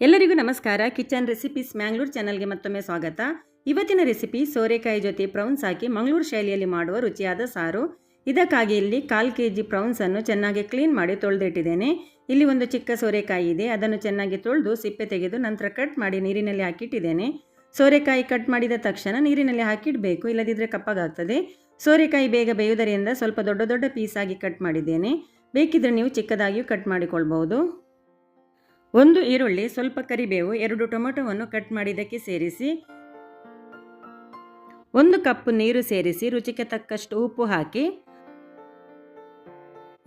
ಎಲ್ಲರಿಗೂ ನಮಸ್ಕಾರ. Kitchen recipes Mangalore ಚಾನಲ್ಗೆ ಮತ್ತೊಮ್ಮೆ ಸ್ವಾಗತ. ಇವತ್ತಿನ ರೆಸಿಪಿ ಸೋರೆಕಾಯಿ ಜೊತೆ ಪ್ರೌನ್ಸ್ ಹಾಕಿ ಮಂಗಳೂರು ಶೈಲಿಯಲ್ಲಿ ಮಾಡುವ ರುಚಿಯಾದ ಸಾರು. ಇದಕ್ಕಾಗಿ ಇಲ್ಲಿ ಕಾಲು ಕೆ ಜಿ ಪ್ರೌನ್ಸನ್ನು ಚೆನ್ನಾಗಿ ಕ್ಲೀನ್ ಮಾಡಿ ತೊಳೆದಿಟ್ಟಿದ್ದೇನೆ. ಇಲ್ಲಿ ಒಂದು ಚಿಕ್ಕ ಸೋರೆಕಾಯಿ ಇದೆ. ಅದನ್ನು ಚೆನ್ನಾಗಿ ತೊಳೆದು ಸಿಪ್ಪೆ ತೆಗೆದು ನಂತರ ಕಟ್ ಮಾಡಿ ನೀರಿನಲ್ಲಿ ಹಾಕಿಟ್ಟಿದ್ದೇನೆ. ಸೋರೆಕಾಯಿ ಕಟ್ ಮಾಡಿದ ತಕ್ಷಣ ನೀರಿನಲ್ಲಿ ಹಾಕಿಡಬೇಕು. ಇಲ್ಲದಿದ್ದರೆ ಕಪ್ಪಗಾಗ್ತದೆ. ಸೋರೆಕಾಯಿ ಬೇಗ ಬೇಯುವುದರಿಂದ ಸ್ವಲ್ಪ ದೊಡ್ಡ ದೊಡ್ಡ ಪೀಸಾಗಿ ಕಟ್ ಮಾಡಿದ್ದೇನೆ. ಬೇಕಿದ್ರೆ ನೀವು ಚಿಕ್ಕದಾಗಿಯೂ ಕಟ್ ಮಾಡಿಕೊಳ್ಬಹುದು. ಒಂದು ಈರುಳ್ಳಿ, ಸ್ವಲ್ಪ ಕರಿಬೇವು, ಎರಡು ಟೊಮೆಟೊವನ್ನು ಕಟ್ ಮಾಡಿದ್ದಕ್ಕೆ ಸೇರಿಸಿ. ಒಂದು ಕಪ್ ನೀರು ಸೇರಿಸಿ ರುಚಿಗೆ ತಕ್ಕಷ್ಟು ಉಪ್ಪು ಹಾಕಿ.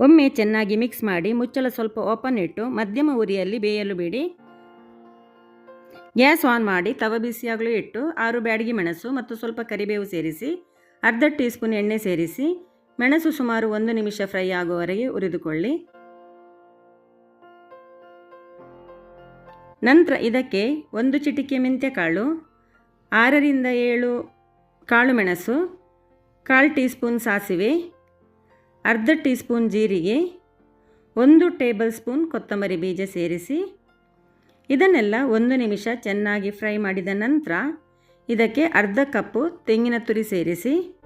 ಒಮ್ಮೆ ಚೆನ್ನಾಗಿ ಮಿಕ್ಸ್ ಮಾಡಿ ಮುಚ್ಚಳ ಸ್ವಲ್ಪ ಓಪನ್ ಇಟ್ಟು ಮಧ್ಯಮ ಉರಿಯಲ್ಲಿ ಬೇಯಲು ಬಿಡಿ. ಗ್ಯಾಸ್ ಆನ್ ಮಾಡಿ ತವ ಬಿಸಿಯಾಗಲು ಇಟ್ಟು ಆರು ಬ್ಯಾಡಗಿ ಮೆಣಸು ಮತ್ತು ಸ್ವಲ್ಪ ಕರಿಬೇವು ಸೇರಿಸಿ ಅರ್ಧ ಟೀ ಸ್ಪೂನ್ ಎಣ್ಣೆ ಸೇರಿಸಿ. ಮೆಣಸು ಸುಮಾರು ಒಂದು ನಿಮಿಷ ಫ್ರೈ ಆಗುವವರೆಗೆ ಉರಿದುಕೊಳ್ಳಿ ನಂತರ ಇದಕ್ಕೆ ಒಂದು ಚಿಟಿಕೆ ಮೆಂತ್ಯ ಕಾಳು, ಆರರಿಂದ ಏಳು ಕಾಳು ಮೆಣಸು, ಕಾಲು ಟೀ ಸ್ಪೂನ್ ಸಾಸಿವೆ, ಅರ್ಧ ಟೀ ಸ್ಪೂನ್ ಜೀರಿಗೆ, ಒಂದು ಟೇಬಲ್ ಸ್ಪೂನ್ ಕೊತ್ತಂಬರಿ ಬೀಜ ಸೇರಿಸಿ. ಇದನ್ನೆಲ್ಲ ಒಂದು ನಿಮಿಷ ಚೆನ್ನಾಗಿ ಫ್ರೈ ಮಾಡಿದ ನಂತರ ಇದಕ್ಕೆ ಅರ್ಧ ಕಪ್ಪು ತೆಂಗಿನ ತುರಿ ಸೇರಿಸಿ.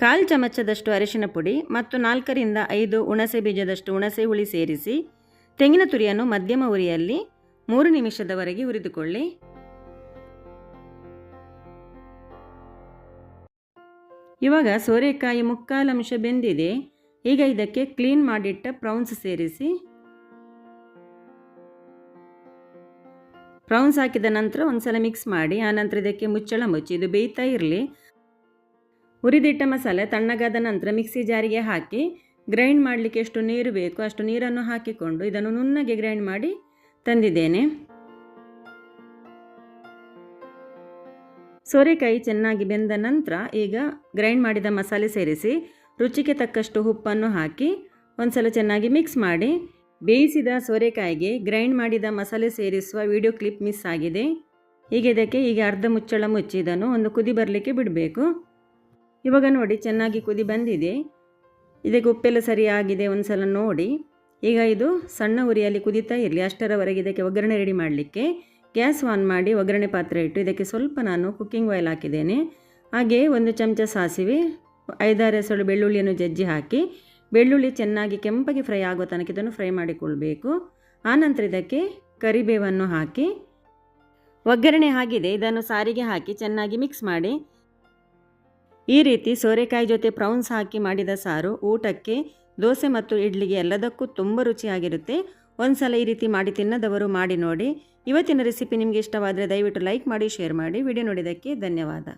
ಕಾಲು ಚಮಚದಷ್ಟು ಅರಿಶಿನ ಪುಡಿ ಮತ್ತು ನಾಲ್ಕರಿಂದ ಐದು ಹುಣಸೆ ಬೀಜದಷ್ಟು ಹುಣಸೆ ಹುಳಿ ಸೇರಿಸಿ ತೆಂಗಿನ ತುರಿಯನ್ನು ಮಧ್ಯಮ ಉರಿಯಲ್ಲಿ ಮೂರು ನಿಮಿಷದವರೆಗೆ ಹುರಿದುಕೊಳ್ಳಿ. ಇವಾಗ ಸೋರೆಕಾಯಿ ಮುಕ್ಕಾಲು ಅಂಶ ಬೆಂದಿದೆ. ಈಗ ಇದಕ್ಕೆ ಕ್ಲೀನ್ ಮಾಡಿಟ್ಟ ಪ್ರೌನ್ಸ್ ಸೇರಿಸಿ. ಪ್ರೌನ್ಸ್ ಹಾಕಿದ ನಂತರ ಒಂದ್ಸಲ ಮಿಕ್ಸ್ ಮಾಡಿ, ಆನಂತರ ಇದಕ್ಕೆ ಮುಚ್ಚಳ ಮುಚ್ಚಿ, ಇದು ಬೇಯ್ತಾ ಇರಲಿ. ಹುರಿದಿಟ್ಟ ಮಸಾಲೆ ತಣ್ಣಗಾದ ನಂತರ ಮಿಕ್ಸಿ ಜಾರಿಗೆ ಹಾಕಿ ಗ್ರೈಂಡ್ ಮಾಡಲಿಕ್ಕೆ ಎಷ್ಟು ನೀರು ಬೇಕು ಅಷ್ಟು ನೀರನ್ನು ಹಾಕಿಕೊಂಡು ಇದನ್ನು ನುಣ್ಣಗೆ ಗ್ರೈಂಡ್ ಮಾಡಿ ತಂದಿದ್ದೇನೆ. ಸೋರೆಕಾಯಿ ಚೆನ್ನಾಗಿ ಬೆಂದ ನಂತರ ಈಗ ಗ್ರೈಂಡ್ ಮಾಡಿದ ಮಸಾಲೆ ಸೇರಿಸಿ ರುಚಿಗೆ ತಕ್ಕಷ್ಟು ಉಪ್ಪನ್ನು ಹಾಕಿ ಒಂದ್ಸಲ ಚೆನ್ನಾಗಿ ಮಿಕ್ಸ್ ಮಾಡಿ ಬೇಯಿಸಿದ ಸೋರೆಕಾಯಿಗೆ ಗ್ರೈಂಡ್ ಮಾಡಿದ ಮಸಾಲೆ ಸೇರಿಸುವ ವಿಡಿಯೋ ಕ್ಲಿಪ್ ಮಿಸ್ ಆಗಿದೆ. ಈಗ ಇದಕ್ಕೆ ಈಗ ಅರ್ಧ ಮುಚ್ಚಳ ಮುಚ್ಚಿ ಇದನ್ನು ಒಂದು ಕುದಿ ಬರಲಿಕ್ಕೆ ಬಿಡಬೇಕು. ಇವಾಗ ನೋಡಿ, ಚೆನ್ನಾಗಿ ಕುದಿ ಬಂದಿದೆ. ಇದಕ್ಕೆ ಉಪ್ಪೆಲ್ಲ ಸರಿಯಾಗಿದೆ ಒಂದು ಸಲ ನೋಡಿ. ಈಗ ಇದು ಸಣ್ಣ ಉರಿಯಲ್ಲಿ ಕುದೀತಾ ಇರಲಿ, ಅಷ್ಟರವರೆಗೆ ಇದಕ್ಕೆ ಒಗ್ಗರಣೆ ರೆಡಿ ಮಾಡಲಿಕ್ಕೆ. ಗ್ಯಾಸ್ ಆನ್ ಮಾಡಿ ಒಗ್ಗರಣೆ ಪಾತ್ರೆ ಇಟ್ಟು ಇದಕ್ಕೆ ಸ್ವಲ್ಪ ನಾನು ಕುಕ್ಕಿಂಗ್ ಆಯಿಲ್ ಹಾಕಿದ್ದೇನೆ. ಹಾಗೆ ಒಂದು ಚಮಚ ಸಾಸಿವೆ, ಐದಾರು ಹೆಸರು ಬೆಳ್ಳುಳ್ಳಿಯನ್ನು ಜಜ್ಜಿ ಹಾಕಿ, ಬೆಳ್ಳುಳ್ಳಿ ಚೆನ್ನಾಗಿ ಕೆಂಪಗೆ ಫ್ರೈ ಆಗೋ ತನಕ ಇದನ್ನು ಫ್ರೈ ಮಾಡಿಕೊಳ್ಬೇಕು. ಆನಂತರ ಇದಕ್ಕೆ ಕರಿಬೇವನ್ನು ಹಾಕಿ, ಒಗ್ಗರಣೆ ಆಗಿದೆ. ಇದನ್ನು ಸಾರಿಗೆ ಹಾಕಿ ಚೆನ್ನಾಗಿ ಮಿಕ್ಸ್ ಮಾಡಿ. ಈ ರೀತಿ ಸೋರೆಕಾಯಿ ಜೊತೆ ಪ್ರೌನ್ಸ್ ಹಾಕಿ ಮಾಡಿದ ಸಾರು ಊಟಕ್ಕೆ, ದೋಸೆ ಮತ್ತು ಇಡ್ಲಿಗೆ ಎಲ್ಲದಕ್ಕೂ ತುಂಬ ರುಚಿಯಾಗಿರುತ್ತೆ. ಒಂದು ಸಲ ಈ ರೀತಿ ಮಾಡಿ ತಿನ್ನದವರು ಮಾಡಿ ನೋಡಿ. ಇವತ್ತಿನ ರೆಸಿಪಿ ನಿಮಗೆ ಇಷ್ಟವಾದರೆ ದಯವಿಟ್ಟು ಲೈಕ್ ಮಾಡಿ, ಶೇರ್ ಮಾಡಿ. ವಿಡಿಯೋ ನೋಡಿದ್ದಕ್ಕೆ ಧನ್ಯವಾದ.